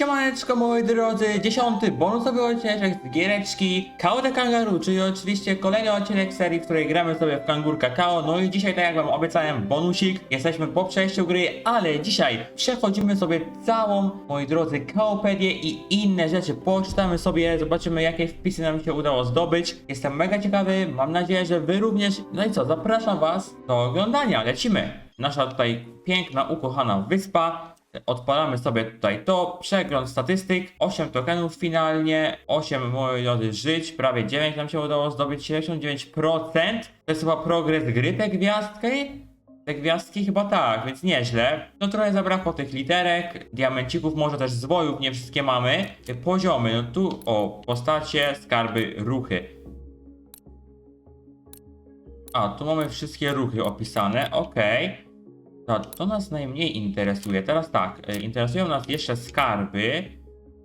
Siemaneczko moi drodzy, dziesiąty bonusowy odcinek z giereczki Kao de Kangaroo, czyli oczywiście kolejny odcinek serii, w której gramy sobie w Kangur Kakao. No i dzisiaj, tak jak wam obiecałem, bonusik. Jesteśmy po przejściu gry, ale dzisiaj przechodzimy sobie całą, moi drodzy, Kaopedię i inne rzeczy. Poczytamy sobie, zobaczymy jakie wpisy nam się udało zdobyć. Jestem mega ciekawy, mam nadzieję, że wy również. No i co, zapraszam was do oglądania, lecimy. Nasza tutaj piękna, ukochana wyspa. Odpalamy sobie tutaj to, przegląd statystyk, 8 tokenów finalnie, 8 moi drodzy żyć, prawie 9 nam się udało zdobyć, 79%. To jest chyba progres gry te gwiazdki? Te gwiazdki chyba tak, więc nieźle. No trochę zabrakło tych literek, diamencików, może też zwojów, nie wszystkie mamy. Poziomy, no tu o, postacie, skarby, ruchy. A, tu mamy wszystkie ruchy opisane, okej. No, to nas najmniej interesuje. Teraz tak, y, interesują nas jeszcze skarby,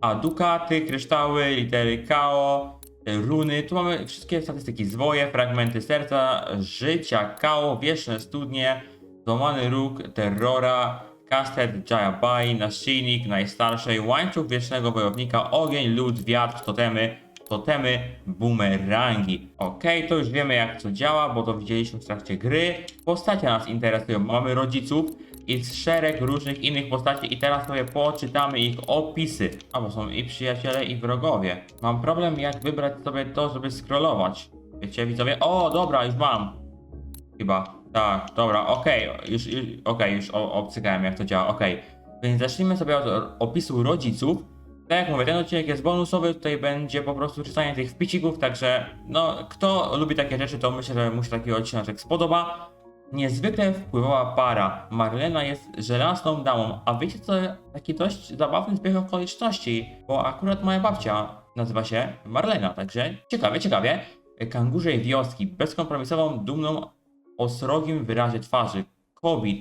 a dukaty, kryształy, litery KO, y, runy. Tu mamy wszystkie statystyki, zwoje, fragmenty serca, życia, KO, wieczne studnie, złamany róg, terrora, kastet, Jayabai, naszyjnik najstarszej, łańcuch wiecznego wojownika, ogień, lód, wiatr, totemy, totemy, bumerangi. Okej, to już wiemy jak to działa, bo to widzieliśmy w trakcie gry. Postacie nas interesują. Mamy rodziców i szereg różnych innych postaci i teraz sobie poczytamy ich opisy. A bo są i przyjaciele i wrogowie. Mam problem jak wybrać sobie to, żeby scrollować. Wiecie widzowie? O, dobra, już mam. Chyba. Tak, dobra, okej, już, już, okej, już obcykałem jak to działa, okej. Więc zacznijmy sobie od opisu rodziców. Tak jak mówię, ten odcinek jest bonusowy, tutaj będzie po prostu czytanie tych wpicików, także no, kto lubi takie rzeczy, to myślę, że mu się taki odcinek spodoba. Niezwykle wpływała para. Marlena jest żelazną damą, a wiecie co, taki dość zabawny zbieg okoliczności, bo akurat moja babcia nazywa się Marlena, także ciekawie, ciekawie. Kangurzej wioski, bezkompromisową, dumną, o srogim wyrazie twarzy.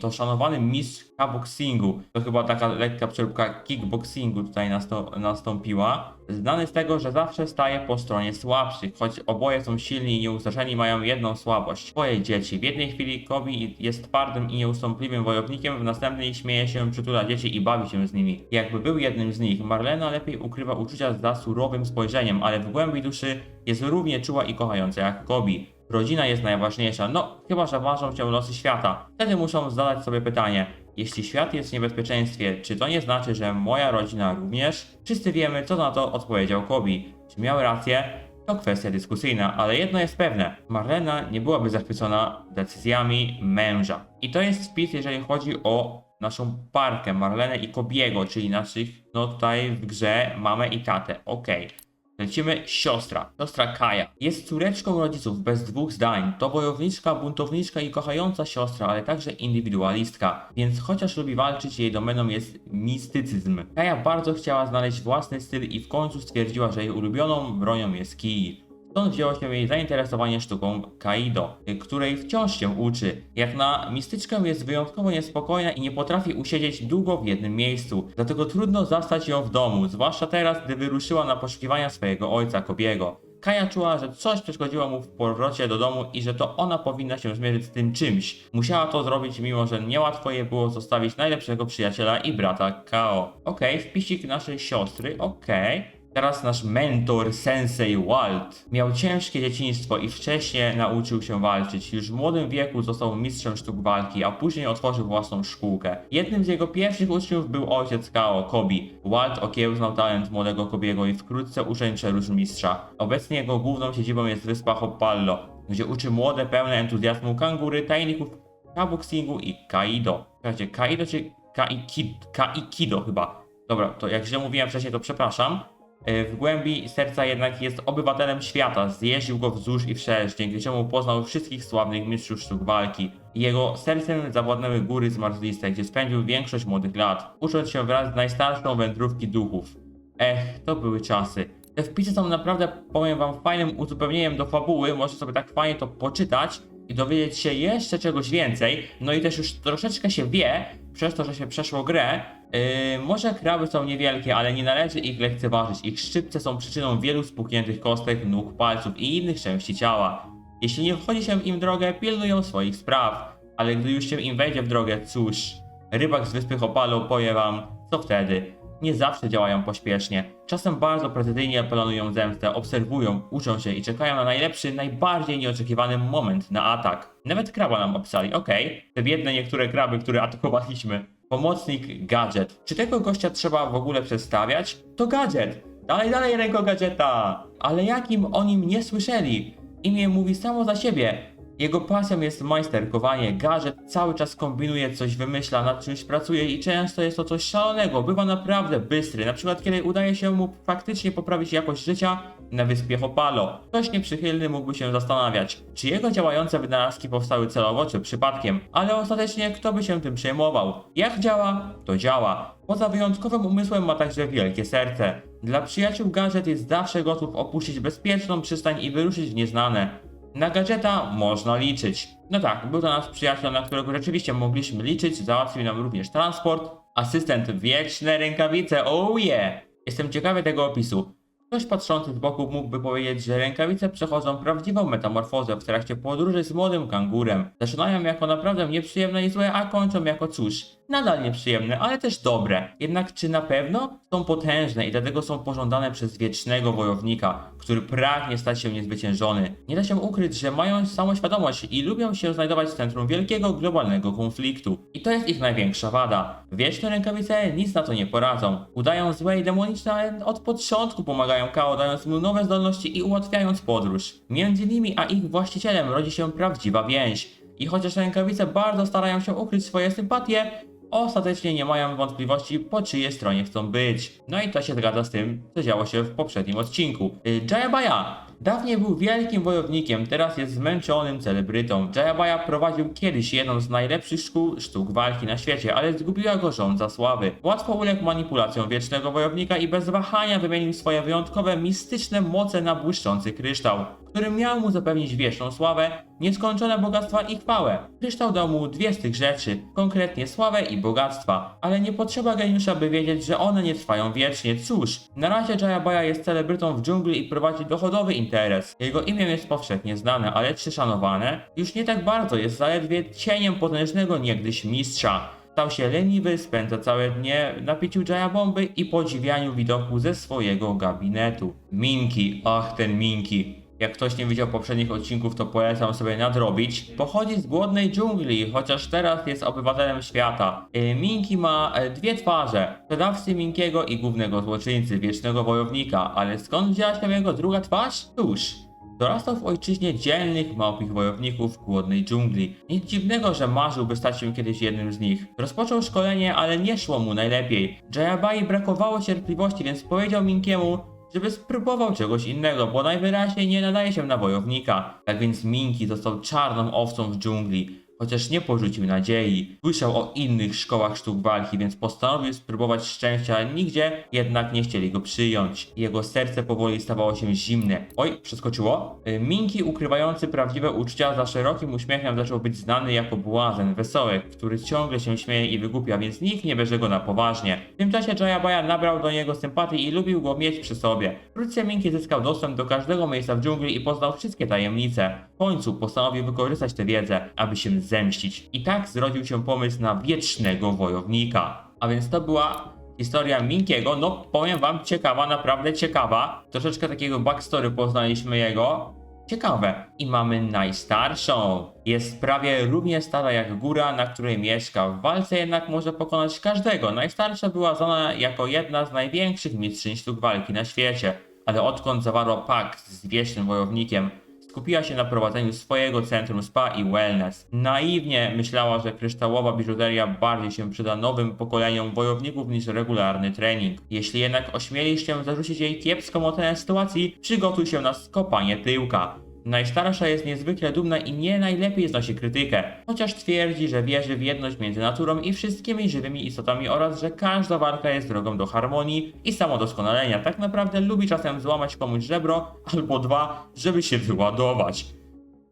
To szanowany mistrz kickboxingu. To chyba taka lekka przeróbka kickboxingu tutaj nastąpiła. Znany z tego, że zawsze staje po stronie słabszych, choć oboje są silni i nieustraszeni, mają jedną słabość. Swoje dzieci. W jednej chwili Kobi jest twardym i nieustępliwym wojownikiem, w następnej śmieje się, przytula dzieci i bawi się z nimi. Jakby był jednym z nich, Marlena lepiej ukrywa uczucia za surowym spojrzeniem, ale w głębi duszy jest równie czuła i kochająca jak Kobi. Rodzina jest najważniejsza, no chyba, że ważą się losy świata. Wtedy muszą zadać sobie pytanie, jeśli świat jest w niebezpieczeństwie, czy to nie znaczy, że moja rodzina również? Wszyscy wiemy, co na to odpowiedział Kobi. Czy miał rację? To kwestia dyskusyjna, ale jedno jest pewne. Marlena nie byłaby zachwycona decyzjami męża. I to jest wpis, jeżeli chodzi o naszą parkę, Marlenę i Kobiego, czyli naszych, no tutaj w grze mamę i tatę. Okej. Lecimy siostra, siostra Kaja. Jest córeczką rodziców bez dwóch zdań. To bojowniczka, buntowniczka i kochająca siostra, ale także indywidualistka. Więc chociaż lubi walczyć, jej domeną jest mistycyzm. Kaja bardzo chciała znaleźć własny styl i w końcu stwierdziła, że jej ulubioną bronią jest kij. Stąd wzięło się jej zainteresowanie sztuką Kaido, której wciąż się uczy. Jak na mistyczkę jest wyjątkowo niespokojna i nie potrafi usiedzieć długo w jednym miejscu, dlatego trudno zastać ją w domu, zwłaszcza teraz, gdy wyruszyła na poszukiwania swojego ojca Kobiego. Kaja czuła, że coś przeszkodziło mu w powrocie do domu i że to ona powinna się zmierzyć z tym czymś. Musiała to zrobić, mimo że niełatwo jej było zostawić najlepszego przyjaciela i brata Kao. Okej, wpisik naszej siostry, okej. Teraz nasz mentor, sensei Walt, miał ciężkie dzieciństwo i wcześniej nauczył się walczyć. Już w młodym wieku został mistrzem sztuk walki, a później otworzył własną szkółkę. Jednym z jego pierwszych uczniów był ojciec Kao, Kobi. Walt okiełznał talent młodego Kobiego i wkrótce uczeń przerósł mistrza. Obecnie jego główną siedzibą jest wyspa Hoppallo, gdzie uczy młode, pełne entuzjazmu kangury, tajników kabuxingu i kaido. Słuchajcie, kaido czy kaikid, kaikido chyba. Dobra, to jak źle mówiłem wcześniej, to przepraszam. E, W głębi serca jednak jest obywatelem świata, zjeździł go wzdłuż i wszerz, dzięki czemu poznał wszystkich sławnych mistrzów sztuk walki. Jego sercem zawładnęły góry zmarzliste, gdzie spędził większość młodych lat, ucząc się wraz z najstarszą wędrówki duchów. Ech, to były czasy. Te wpisy są naprawdę, powiem wam, fajnym uzupełnieniem do fabuły, możecie sobie tak fajnie to poczytać i dowiedzieć się jeszcze czegoś więcej, no i też już troszeczkę się wie, przez to, że się przeszło grę, Yy, może kraby są niewielkie, ale nie należy ich lekceważyć. Ich szczypce są przyczyną wielu spuchniętych kostek, nóg, palców i innych części ciała. Jeśli nie wchodzi się im drogę, pilnują swoich spraw. Ale gdy już się im wejdzie w drogę, cóż, rybak z wyspy Hopalo powie wam, co wtedy. nie zawsze działają pośpiesznie. Czasem bardzo precyzyjnie planują zemstę, obserwują, uczą się i czekają na najlepszy, najbardziej nieoczekiwany moment na atak. Nawet kraba nam opisali, okej. Te biedne niektóre kraby, które atakowaliśmy. Pomocnik gadżet. Czy tego gościa trzeba w ogóle przedstawiać? To gadżet! Dalej, dalej ręko gadżeta! Ale jakim o nim nie słyszeli? Imię mówi samo za siebie. Jego pasją jest majsterkowanie. Gadżet cały czas kombinuje, coś wymyśla, nad czymś pracuje i często jest to coś szalonego. Bywa naprawdę bystry. Na przykład, kiedy udaje się mu faktycznie poprawić jakość życia na wyspie Hopalo. Ktoś nieprzychylny mógłby się zastanawiać, czy jego działające wynalazki powstały celowo, czy przypadkiem. Ale ostatecznie kto by się tym przejmował? Jak działa? To działa. Poza wyjątkowym umysłem ma także wielkie serce. Dla przyjaciół gadżet jest zawsze gotów opuścić bezpieczną przystań i wyruszyć w nieznane. Na gadżeta można liczyć. No tak, był to nasz przyjaciel, na którego rzeczywiście mogliśmy liczyć, załatwił nam również transport. Asystent wieczne rękawice, oh yeah! Jestem ciekawy tego opisu. Ktoś patrzący z boku mógłby powiedzieć, że rękawice przechodzą prawdziwą metamorfozę w trakcie podróży z młodym kangurem. Zaczynają jako naprawdę nieprzyjemne i złe, a kończą jako cóż, nadal nieprzyjemne, ale też dobre. Jednak czy na pewno? Są potężne i dlatego są pożądane przez wiecznego wojownika, który pragnie stać się niezwyciężony. Nie da się ukryć, że mają samoświadomość i lubią się znajdować w centrum wielkiego globalnego konfliktu. I to jest ich największa wada. Wieczne rękawice nic na to nie poradzą. Udają złe i demoniczne, od początku pomagają Kao, dając mu nowe zdolności i ułatwiając podróż. Między nimi a ich właścicielem rodzi się prawdziwa więź. I chociaż rękawice bardzo starają się ukryć swoje sympatie, ostatecznie nie mają wątpliwości, po czyjej stronie chcą być. No i to się zgadza z tym, co działo się w poprzednim odcinku. Y, Jayabaya Dawniej był wielkim wojownikiem, teraz jest zmęczonym celebrytą. Jayabaya prowadził kiedyś jedną z najlepszych szkół sztuk walki na świecie, ale zgubiła go żądza sławy. Łatwo uległ manipulacjom wiecznego wojownika i bez wahania wymienił swoje wyjątkowe, mistyczne moce na błyszczący kryształ, który miał mu zapewnić wieczną sławę, nieskończone bogactwa i chwałę. Kryształ dał mu dwie z tych rzeczy, konkretnie sławę i bogactwa, ale nie potrzeba geniusza, by wiedzieć, że one nie trwają wiecznie. Cóż, na razie Jayabaya jest celebrytą w dżungli i prowadzi dochodowy interes. Jego imię jest powszechnie znane, ale czy szanowane? Już nie tak bardzo, jest zaledwie cieniem potężnego niegdyś mistrza. Stał się leniwy, spędza całe dnie na piciu Jaya bomby i podziwianiu widoku ze swojego gabinetu. Minki, ach ten Minki. Jak ktoś nie widział poprzednich odcinków, to polecam sobie nadrobić. Pochodzi z głodnej dżungli, chociaż teraz jest obywatelem świata. E, Minki ma e, dwie twarze. Sprzedawcy Minkiego i głównego złoczyńcy, wiecznego wojownika. Ale skąd wzięła się jego druga twarz? Cóż, Dorastał w ojczyźnie dzielnych, małpich wojowników głodnej dżungli. Nic dziwnego, że marzył, by stać się kiedyś jednym z nich. Rozpoczął szkolenie, ale nie szło mu najlepiej. Jayabai brakowało cierpliwości, więc powiedział Minkiemu, żeby spróbował czegoś innego, bo najwyraźniej nie nadaje się na wojownika. Tak więc Minki został czarną owcą w dżungli. Chociaż nie porzucił nadziei. Słyszał o innych szkołach sztuk walki, więc postanowił spróbować szczęścia, nigdzie jednak nie chcieli go przyjąć. Jego serce powoli stawało się zimne. Oj, przeskoczyło? Y, Minki, ukrywający prawdziwe uczucia, za szerokim uśmiechem zaczął być znany jako błazen, wesołek, który ciągle się śmieje i wygłupia, więc nikt nie bierze go na poważnie. W tym czasie Jayabaya nabrał do niego sympatii i lubił go mieć przy sobie. Wkrótce Minki zyskał dostęp do każdego miejsca w dżungli i poznał wszystkie tajemnice. W końcu postanowił wykorzystać tę wiedzę, aby się zemścić. I tak zrodził się pomysł na wiecznego wojownika. A więc to była historia Minkiego. No, powiem wam, ciekawa, naprawdę ciekawa. Troszeczkę takiego backstory poznaliśmy jego. Ciekawe. I mamy najstarszą. Jest prawie równie stara jak góra, na której mieszka. W walce jednak może pokonać każdego. Najstarsza była znana jako jedna z największych mistrzyń sztuk walki na świecie. Ale odkąd zawarła pakt z wiecznym wojownikiem, skupiła się na prowadzeniu swojego centrum spa i wellness. Naiwnie myślała, że kryształowa biżuteria bardziej się przyda nowym pokoleniom wojowników niż regularny trening. Jeśli jednak ośmielisz się zarzucić jej kiepską ocenę sytuacji, przygotuj się na skopanie tyłka. Najstarsza jest niezwykle dumna i nie najlepiej znosi krytykę, chociaż twierdzi, że wierzy w jedność między naturą i wszystkimi żywymi istotami oraz, że każda walka jest drogą do harmonii i samodoskonalenia. Tak naprawdę lubi czasem złamać komuś żebro albo dwa, żeby się wyładować.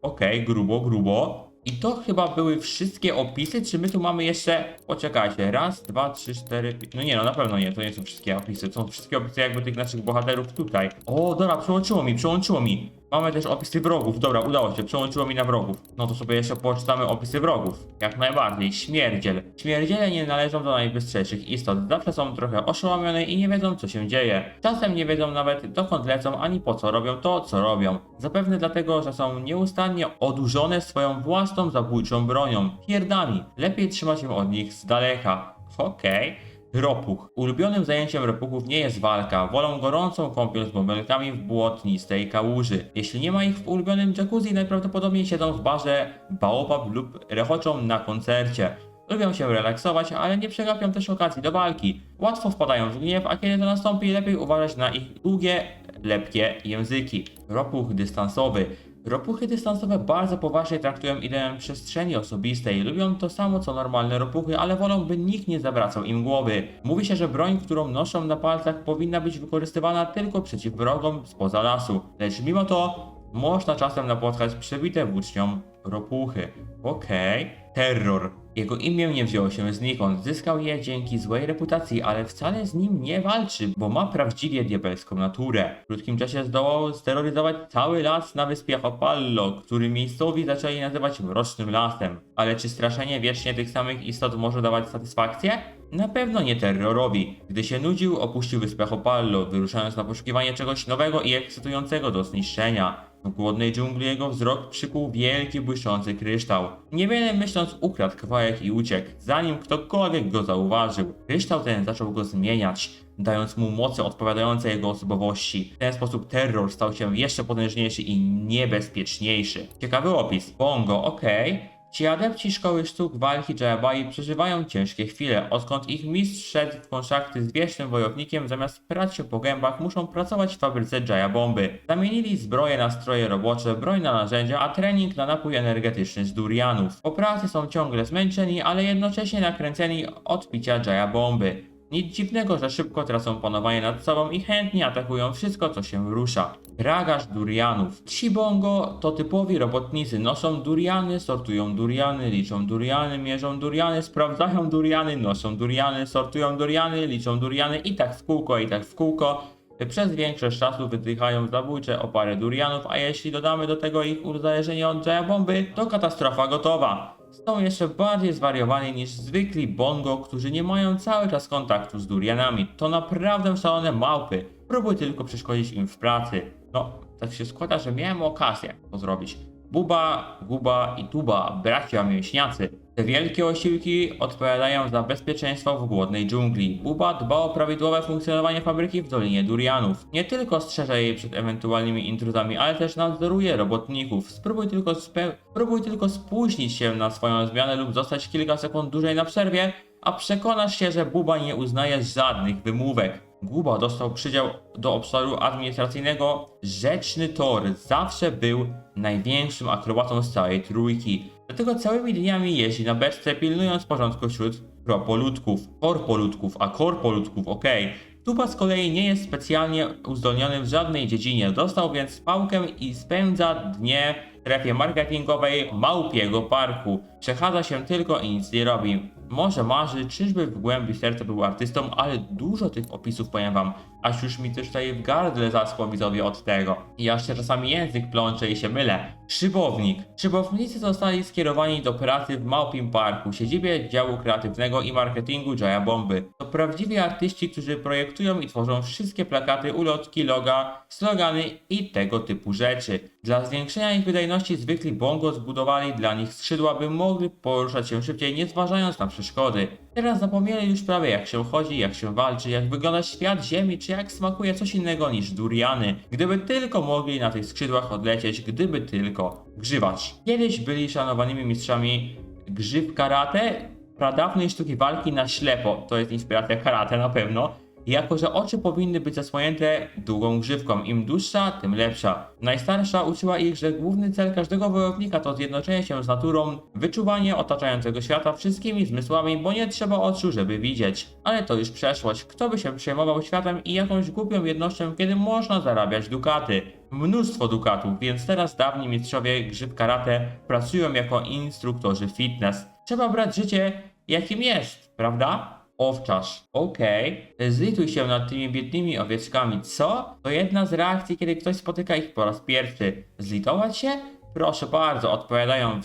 Okej, grubo, grubo. I to chyba były wszystkie opisy, czy my tu mamy jeszcze... Poczekajcie, raz, dwa, trzy, cztery... No nie, no na pewno nie, to nie są wszystkie opisy, to są wszystkie opisy jakby tych naszych bohaterów tutaj. O, dobra, przełączyło mi, przełączyło mi. Mamy też opisy wrogów. Dobra, udało się, przełączyło mi na wrogów. No to sobie jeszcze poczytamy opisy wrogów. Jak najbardziej. Śmierdziel. Śmierdziele nie należą do najbystrzejszych istot. Zawsze są trochę oszołomione i nie wiedzą, co się dzieje. Czasem nie wiedzą nawet, dokąd lecą, ani po co robią to, co robią. Zapewne dlatego, że są nieustannie odurzone swoją własną zabójczą bronią. Pierdami. Lepiej trzymać się od nich z daleka. Okej. Ropuch. Ulubionym zajęciem ropuchów nie jest walka. Wolą gorącą kąpiel z bąbelkami w błotnistej kałuży. Jeśli nie ma ich w ulubionym jacuzzi, najprawdopodobniej siedzą w barze Baobab lub rechoczą na koncercie. Lubią się relaksować, ale nie przegapią też okazji do walki. Łatwo wpadają w gniew, a kiedy to nastąpi, lepiej uważać na ich długie, lepkie języki. Ropuch dystansowy. Ropuchy dystansowe bardzo poważnie traktują ideę przestrzeni osobistej. Lubią to samo co normalne ropuchy, ale wolą, by nikt nie zawracał im głowy. Mówi się, że broń, którą noszą na palcach, powinna być wykorzystywana tylko przeciw wrogom spoza lasu. Lecz mimo to można czasem napotkać przebite włócznią ropuchy. Okej. Terror. Jego imię nie wzięło się znikąd. Zyskał je dzięki złej reputacji, ale wcale z nim nie walczy, bo ma prawdziwie diabelską naturę. W krótkim czasie zdołał steroryzować cały las na wyspie Hopallo, który miejscowi zaczęli nazywać Mrocznym Lasem. Ale czy straszenie wiecznie tych samych istot może dawać satysfakcję? Na pewno nie terrorowi. Gdy się nudził, opuścił wyspę Hopallo, wyruszając na poszukiwanie czegoś nowego i ekscytującego do zniszczenia. W głodnej dżungli jego wzrok przykuł wielki błyszczący kryształ. Niewiele myśląc ukradł kawałek i uciekł, zanim ktokolwiek go zauważył. Kryształ ten zaczął go zmieniać, dając mu moce odpowiadające jego osobowości. W ten sposób terror stał się jeszcze potężniejszy i niebezpieczniejszy. Ciekawy opis. Bongo, okej. Ci adepci szkoły sztuk walki Jayabai przeżywają ciężkie chwile, odkąd ich mistrz szedł w konszachty z wiecznym wojownikiem, zamiast prać się po gębach, muszą pracować w fabryce Jayabomby. Zamienili zbroje na stroje robocze, broń na narzędzia, a trening na napój energetyczny z durianów. Po pracy są ciągle zmęczeni, ale jednocześnie nakręceni od picia Jayabomby. Nic dziwnego, że szybko tracą panowanie nad sobą i chętnie atakują wszystko, co się rusza. Ragaż durianów. Ci bongo to typowi robotnicy. Noszą duriany, sortują duriany, liczą duriany, mierzą duriany, sprawdzają duriany, noszą duriany, sortują duriany, liczą duriany i tak w kółko, i tak w kółko. Przez większość czasu wydychają zabójcze opary durianów, a jeśli dodamy do tego ich uzależnienie od bomby, to katastrofa gotowa. Są jeszcze bardziej zwariowani niż zwykli bongo, którzy nie mają cały czas kontaktu z durianami. To naprawdę szalone małpy. Próbuj tylko przeszkodzić im w pracy. No, tak się składa, że miałem okazję to zrobić. Buba, Guba i Tuba, bracia mięśniacy. Te wielkie osiłki odpowiadają za bezpieczeństwo w głodnej dżungli. Buba dba o prawidłowe funkcjonowanie fabryki w Dolinie Durianów. Nie tylko strzeże jej przed ewentualnymi intruzami, ale też nadzoruje robotników. Spróbuj tylko, spróbuj tylko spóźnić się na swoją zmianę lub zostać kilka sekund dłużej na przerwie, a przekonasz się, że Buba nie uznaje żadnych wymówek. Guba dostał przydział do obszaru administracyjnego Rzeczny Tor. Zawsze był największym akrobatą z całej trójki. Dlatego całymi dniami jeździ na beczce, pilnując porządku wśród propoludków, korpoludków, a korpoludków, okej. Tuba z kolei nie jest specjalnie uzdolniony w żadnej dziedzinie. Dostał więc pałkę i spędza dnie w strefie marketingowej Małpiego Parku. Przechadza się tylko i nic nie robi. Może marzy, czyżby w głębi serca był artystą, ale dużo tych opisów powiem wam, aż już mi też tutaj w gardle zaschło widzowie od tego. I aż się czasami język plącze i się mylę. Szybownik. Szybownicy zostali skierowani do pracy w Małpim Parku, siedzibie działu kreatywnego i marketingu Jaya Bomby. To prawdziwi artyści, którzy projektują i tworzą wszystkie plakaty, ulotki, loga, slogany i tego typu rzeczy. Dla zwiększenia ich wydajności zwykli bongo zbudowali dla nich skrzydła, by mogli poruszać się szybciej, nie zważając na przeszkody. Teraz zapomnieli już prawie jak się chodzi, jak się walczy, jak wygląda świat ziemi, czy jak smakuje coś innego niż duriany. Gdyby tylko mogli na tych skrzydłach odlecieć, gdyby tylko. Grzywacz. Kiedyś byli szanowanymi mistrzami grzyw karate, pradawnej sztuki walki na ślepo. To jest inspiracja karate na pewno. Jako, że oczy powinny być zasłonięte długą grzywką, im dłuższa, tym lepsza. Najstarsza uczyła ich, że główny cel każdego wojownika to zjednoczenie się z naturą, wyczuwanie otaczającego świata wszystkimi zmysłami, bo nie trzeba oczu, żeby widzieć. Ale to już przeszłość. Kto by się przejmował światem i jakąś głupią jednością, kiedy można zarabiać dukaty? Mnóstwo dukatów, więc teraz dawni mistrzowie grzyb karate pracują jako instruktorzy fitness. Trzeba brać życie jakim jest, prawda? Owczarz. Okej. Zlituj się nad tymi biednymi owieczkami. Co? To jedna z reakcji, kiedy ktoś spotyka ich po raz pierwszy. Zlitować się? Proszę bardzo, odpowiadają,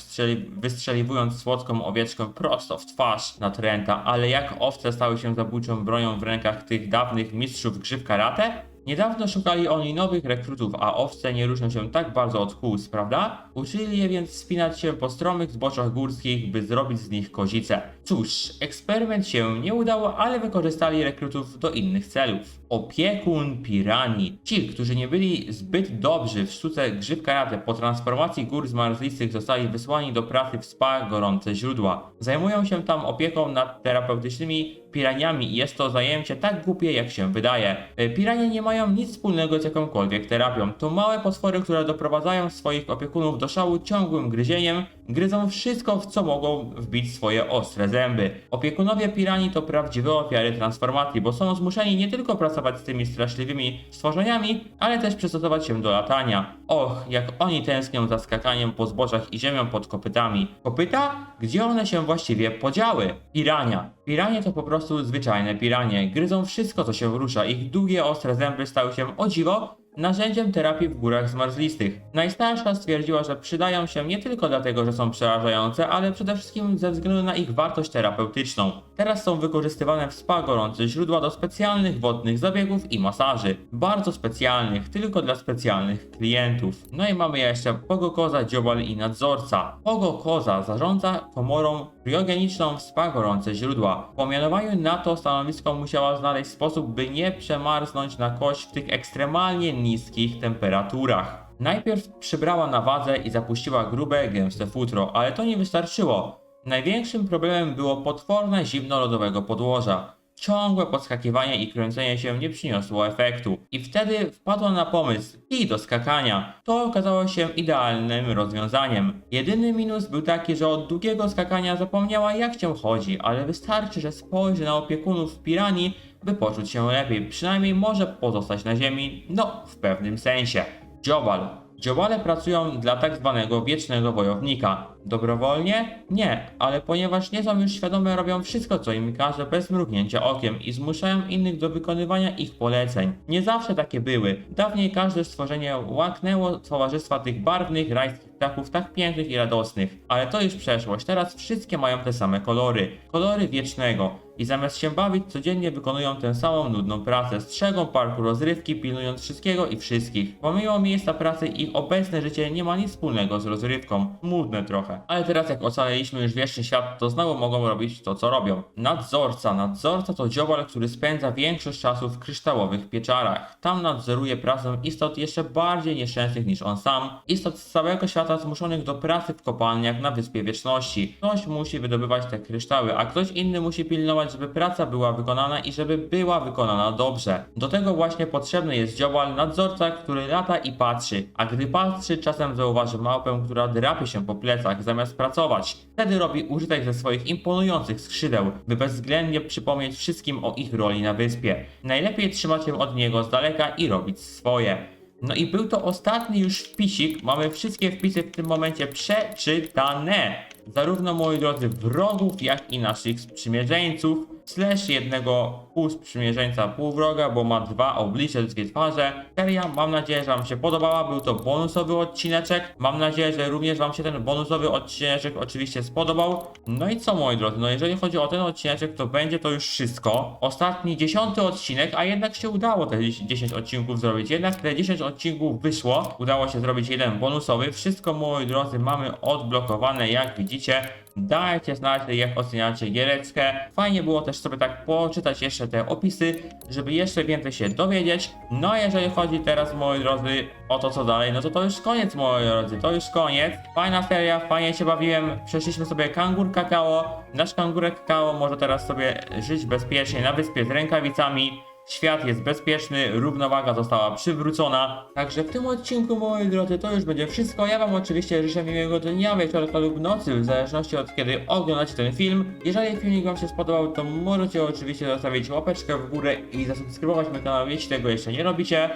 wystrzeliwując słodką owieczkę prosto w twarz na Trenta, ale jak owce stały się zabójczą bronią w rękach tych dawnych mistrzów gry w karate? Niedawno szukali oni nowych rekrutów, a owce nie różnią się tak bardzo od kóz, prawda? Uczyli je więc wspinać się po stromych zboczach górskich, by zrobić z nich kozice. Cóż, eksperyment się nie udał, ale wykorzystali rekrutów do innych celów. Opiekun piranii. Ci, którzy nie byli zbyt dobrzy w sztuce w karate po transformacji gór zmarzlistych zostali wysłani do pracy w spa Gorące Źródła. Zajmują się tam opieką nad terapeutycznymi piraniami i jest to zajęcie tak głupie jak się wydaje. E, Piranie nie mają nic wspólnego z jakąkolwiek terapią. To małe potwory, które doprowadzają swoich opiekunów do szału ciągłym gryzieniem, gryzą wszystko w co mogą wbić swoje ostre zęby. Opiekunowie pirani to prawdziwe ofiary transformacji, bo są zmuszeni nie tylko pracować z tymi straszliwymi stworzeniami, ale też przystosować się do latania. Och, jak oni tęsknią za skakaniem po zbożach i ziemią pod kopytami. Kopyta? Gdzie one się właściwie podziały? Pirania. Piranie to po prostu zwyczajne piranie. Gryzą wszystko, co się rusza. Ich długie, ostre zęby stały się, o dziwo, narzędziem terapii w górach zmarzlistych. Najstarsza stwierdziła, że przydają się nie tylko dlatego, że są przerażające, ale przede wszystkim ze względu na ich wartość terapeutyczną. Teraz są wykorzystywane w spa gorące źródła do specjalnych wodnych zabiegów i masaży. Bardzo specjalnych, tylko dla specjalnych klientów. No i mamy jeszcze Pogo Koza, Dziobal i Nadzorca. Pogo Koza zarządza komorą kriogeniczną w spa gorące źródła. Po mianowaniu na to stanowisko musiała znaleźć sposób, by nie przemarznąć na kość w tych ekstremalnie niskich temperaturach. Najpierw przybrała na wadze i zapuściła grube, gęste futro, ale to nie wystarczyło. Największym problemem było potworne zimno lodowego podłoża. Ciągłe podskakiwanie i kręcenie się nie przyniosło efektu. I wtedy wpadła na pomysł i do skakania. To okazało się idealnym rozwiązaniem. Jedyny minus był taki, że od długiego skakania zapomniała jak się chodzi, ale wystarczy, że spojrzy na opiekunów piranii, by poczuć się lepiej. Przynajmniej może pozostać na ziemi, no w pewnym sensie. Dziobal. Dziobale pracują dla tak zwanego wiecznego wojownika. Dobrowolnie? Nie, ale ponieważ nie są już świadome, robią wszystko, co im każe bez mrugnięcia okiem i zmuszają innych do wykonywania ich poleceń. Nie zawsze takie były. Dawniej każde stworzenie łaknęło towarzystwa tych barwnych, rajskich ptaków tak pięknych i radosnych. Ale to już przeszłość, teraz wszystkie mają te same kolory. Kolory wiecznego. I zamiast się bawić, codziennie wykonują tę samą nudną pracę. Strzegą parku rozrywki, pilnując wszystkiego i wszystkich. Pomimo miejsca pracy, ich obecne życie nie ma nic wspólnego z rozrywką. Smutne trochę. Ale teraz jak ocaliliśmy już wieczny świat, to znowu mogą robić to, co robią. Nadzorca. Nadzorca to dziobal, który spędza większość czasu w kryształowych pieczarach. Tam nadzoruje pracę istot jeszcze bardziej nieszczęsnych niż on sam. Istot z całego świata zmuszonych do pracy w kopalniach na Wyspie Wieczności. Ktoś musi wydobywać te kryształy, a ktoś inny musi pilnować, żeby praca była wykonana i żeby była wykonana dobrze. Do tego właśnie potrzebny jest dziobal nadzorca, który lata i patrzy, a gdy patrzy, czasem zauważy małpę, która drapie się po plecach zamiast pracować. Wtedy robi użytek ze swoich imponujących skrzydeł, by bezwzględnie przypomnieć wszystkim o ich roli na wyspie. Najlepiej trzymać się od niego z daleka i robić swoje. No i był to ostatni już wpisik. Mamy wszystkie wpisy w tym momencie przeczytane. Zarówno moi drodzy wrogów, jak i naszych sprzymierzeńców. Slash jednego półsprzymierzeńca półwroga, bo ma dwa oblicze, dwie twarze. Seria, mam nadzieję, że Wam się podobała. Był to bonusowy odcineczek. Mam nadzieję, że również Wam się ten bonusowy odcineczek oczywiście spodobał. No i co moi drodzy, no jeżeli chodzi o ten odcineczek, to będzie to już wszystko. Ostatni dziesiąty odcinek, a jednak się udało te 10 odcinków zrobić. Jednak te 10 odcinków wyszło. Udało się zrobić jeden bonusowy. Wszystko moi drodzy mamy odblokowane, jak widzicie. Dajcie znać, jak oceniacie giereczkę. Fajnie było też sobie tak poczytać jeszcze te opisy, żeby jeszcze więcej się dowiedzieć. No a jeżeli chodzi teraz, moi drodzy, o to co dalej, no to to już koniec, moi drodzy, to już koniec. Fajna seria, fajnie się bawiłem. Przeszliśmy sobie kangur kakao. Nasz kangurek kakao może teraz sobie żyć bezpiecznie na wyspie z rękawicami. Świat jest bezpieczny, równowaga została przywrócona. Także w tym odcinku, moi drodzy, to już będzie wszystko. Ja Wam oczywiście życzę miłego dnia, wieczorka lub nocy, w zależności od kiedy oglądacie ten film. Jeżeli filmik Wam się spodobał, to możecie oczywiście zostawić łapeczkę w górę i zasubskrybować mój kanał, jeśli tego jeszcze nie robicie.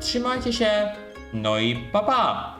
Trzymajcie się, no i pa pa!